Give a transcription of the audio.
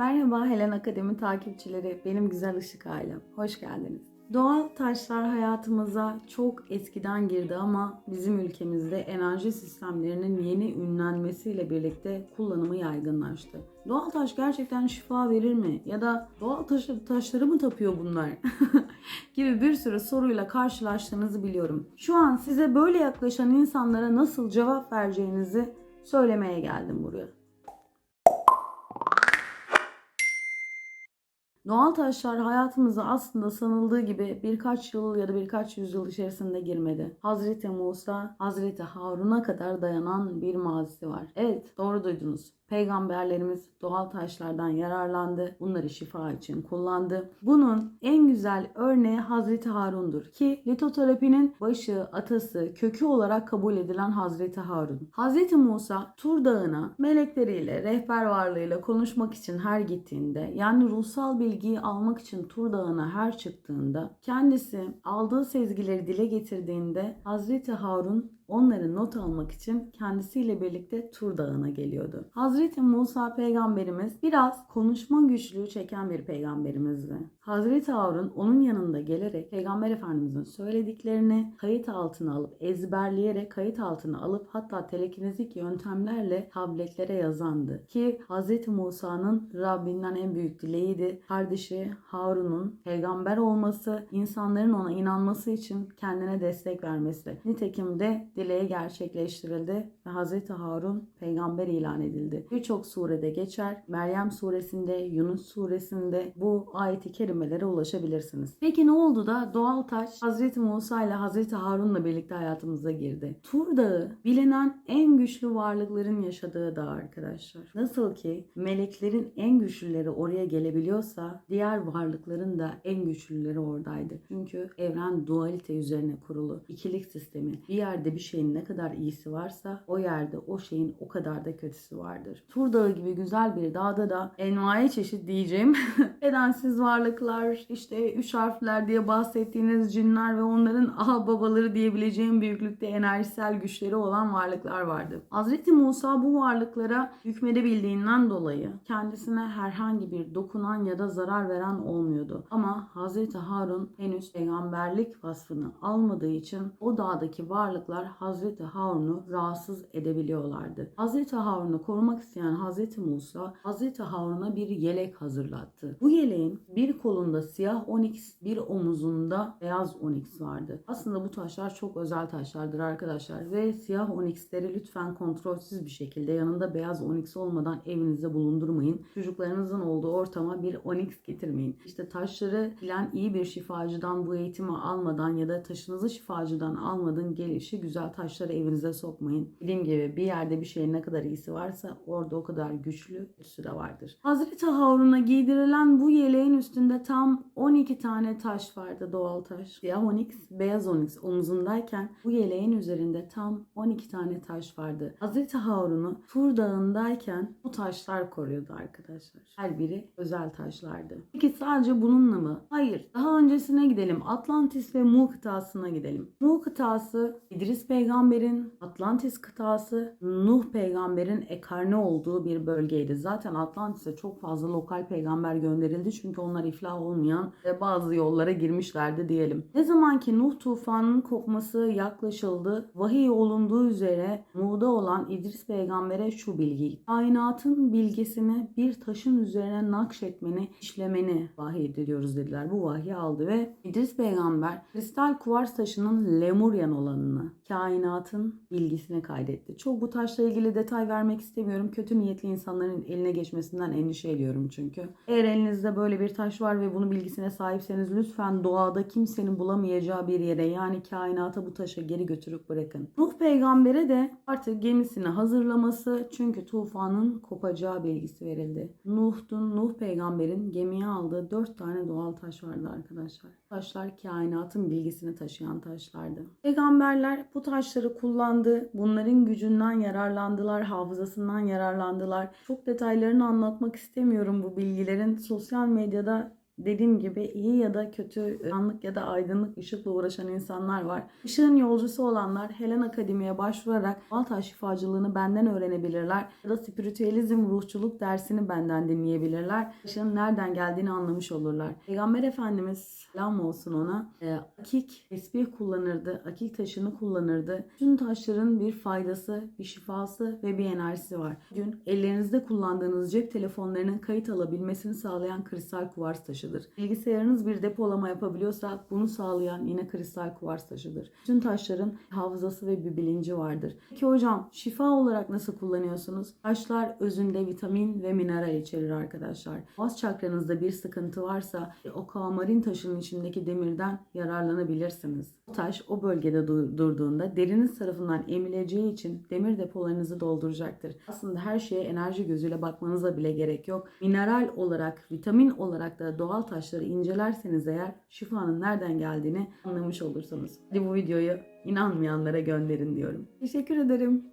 Merhaba Helen Akademi takipçileri, benim güzel ışık ailem. Hoş geldiniz. Doğal taşlar hayatımıza çok eskiden girdi ama bizim ülkemizde enerji sistemlerinin yeni ünlenmesiyle birlikte kullanımı yaygınlaştı. Doğal taş gerçekten şifa verir mi? Ya da doğal taş, taşları mı tapıyor bunlar? gibi bir sürü soruyla karşılaştığınızı biliyorum. Şu an size böyle yaklaşan insanlara nasıl cevap vereceğinizi söylemeye geldim buraya. Doğal taşlar hayatımıza aslında sanıldığı gibi birkaç yıl ya da birkaç yüzyıl içerisinde girmedi. Hazreti Musa, Hazreti Harun'a kadar dayanan bir mazisi var. Evet doğru duydunuz. Peygamberlerimiz doğal taşlardan yararlandı. Bunları şifa için kullandı. Bunun en güzel örneği Hazreti Harun'dur ki litoterapinin başı, atası, kökü olarak kabul edilen Hazreti Harun. Hazreti Musa Tur Dağı'na melekleriyle, rehber varlığıyla konuşmak için her gittiğinde yani ruhsal bilgiyi almak için Tur Dağı'na her çıktığında kendisi aldığı sezgileri dile getirdiğinde Hazreti Harun onları not almak için kendisiyle birlikte Tur Dağı'na geliyordu. Hazreti Musa peygamberimiz biraz konuşma güçlüğü çeken bir peygamberimizdi. Hazreti Harun onun yanında gelerek peygamber efendimizin söylediklerini kayıt altına alıp ezberleyerek kayıt altına alıp hatta telekinezik yöntemlerle tabletlere yazandı. Ki Hazreti Musa'nın Rabbinden en büyük dileğiydi. Kardeşi Harun'un peygamber olması, insanların ona inanması için kendine destek vermesi. Nitekim de dileği gerçekleştirildi ve Hazreti Harun peygamber ilan edildi. Birçok surede geçer. Meryem suresinde, Yunus suresinde bu ayeti kerimelere ulaşabilirsiniz. Peki ne oldu da doğal taş Hazreti Musa ile Hazreti Harun'la birlikte hayatımıza girdi? Tur Dağı bilinen en güçlü varlıkların yaşadığı dağ arkadaşlar. Nasıl ki meleklerin en güçlüleri oraya gelebiliyorsa diğer varlıkların da en güçlüleri oradaydı. Çünkü evren dualite üzerine kurulu. İkilik sistemi. Bir yerde bir şeyin ne kadar iyisi varsa o yerde o şeyin o kadar da kötüsü vardır. Tur Dağı gibi güzel bir dağda da envai çeşit diyeceğim bedensiz varlıklar, işte üç harfler diye bahsettiğiniz cinler ve onların aha babaları diyebileceğim büyüklükte enerjisel güçleri olan varlıklar vardı. Hazreti Musa bu varlıklara hükmedebildiğinden dolayı kendisine herhangi bir dokunan ya da zarar veren olmuyordu. Ama Hazreti Harun henüz peygamberlik vasfını almadığı için o dağdaki varlıklar Hazreti Harun'u rahatsız edebiliyorlardı. Hazreti Harun'u korumak isteyen Hazreti Musa Hazreti Harun'a bir yelek hazırlattı. Bu yeleğin bir kolunda siyah onyx, bir omuzunda beyaz onyx vardı. Aslında bu taşlar çok özel taşlardır arkadaşlar ve siyah onyxleri lütfen kontrolsüz bir şekilde yanında beyaz onyx olmadan evinizde bulundurmayın. Çocuklarınızın olduğu ortama bir onyx getirmeyin. İşte taşları bilen iyi bir şifacıdan bu eğitimi almadan ya da taşınızı şifacıdan almadan gelişi güzel taşları evinize sokmayın. Dediğim gibi bir yerde bir şeyin ne kadar iyisi varsa orada o kadar güçlü üstü de vardır. Hazreti Harun'a giydirilen bu yeleğin üstünde tam 12 tane taş vardı doğal taş. Siyah onyx, beyaz onyx omzundayken bu yeleğin üzerinde tam 12 tane taş vardı. Hazreti Harun'u Tur Dağı'ndayken bu taşlar koruyordu arkadaşlar. Her biri özel taşlardı. Peki sadece bununla mı? Hayır. Daha öncesine gidelim. Atlantis ve Mu kıtasına gidelim. Mu kıtası İdris peygamberin, Atlantis kıtası Nuh peygamberin ekarne olduğu bir bölgeydi. Zaten Atlantis'e çok fazla lokal peygamber gönderildi çünkü onlar iflah olmayan bazı yollara girmişlerdi diyelim. Ne zaman ki Nuh tufanının kopması yaklaşıldı, vahiy olunduğu üzere Mu'da olan İdris peygambere şu bilgiyi, kainatın bilgisini bir taşın üzerine nakşetmeni, işlemeni vahiy ediliyoruz dediler. Bu vahiy aldı ve İdris peygamber kristal kuvars taşının Lemuryan olanını, kainatın bilgisine kaydetti. Çok bu taşla ilgili detay vermek istemiyorum. Kötü niyetli insanların eline geçmesinden endişe ediyorum çünkü. Eğer elinizde böyle bir taş var ve bunun bilgisine sahipseniz lütfen doğada kimsenin bulamayacağı bir yere yani kainata bu taşı geri götürüp bırakın. Nuh peygambere de artık gemisini hazırlaması çünkü tufanın kopacağı bilgisi verildi. Nuh'tun, Nuh peygamberin gemiye aldığı dört tane doğal taş vardı arkadaşlar. Taşlar kainatın bilgisini taşıyan taşlardı. Peygamberler bu taşları kullandı. Bunların gücünden yararlandılar, hafızasından yararlandılar. Çok detaylarını anlatmak istemiyorum bu bilgilerin. Sosyal medyada Dediğim gibi iyi ya da kötü, anlık ya da aydınlık ışıkla uğraşan insanlar var. Işığın yolcusu olanlar Helen Akademi'ye başvurarak Baltaş şifacılığını benden öğrenebilirler. Ya da spiritüelizm, ruhçuluk dersini benden dinleyebilirler. Işığın nereden geldiğini anlamış olurlar. Peygamber Efendimiz selam olsun ona. e, akik tesbih kullanırdı. Akik taşını kullanırdı. Bütün taşların bir faydası, bir şifası ve bir enerjisi var. Bugün ellerinizde kullandığınız cep telefonlarının kayıt alabilmesini sağlayan kristal kuvars taşıdır. Bilgisayarınız bir depolama yapabiliyorsa bunu sağlayan yine kristal kuvars taşıdır. Bütün taşların hafızası ve bir bilinci vardır. Peki hocam şifa olarak nasıl kullanıyorsunuz? Taşlar özünde vitamin ve mineral içerir arkadaşlar. Boğaz çakranızda bir sıkıntı varsa o kamarin taşının içindeki demirden yararlanabilirsiniz. O taş o bölgede du- durduğunda deriniz tarafından emileceği için demir depolarınızı dolduracaktır. Aslında her şeye enerji gözüyle bakmanıza bile gerek yok. Mineral olarak, vitamin olarak da doğal taşları incelerseniz eğer şifanın nereden geldiğini anlamış olursunuz. Hadi bu videoyu inanmayanlara gönderin diyorum. Teşekkür ederim.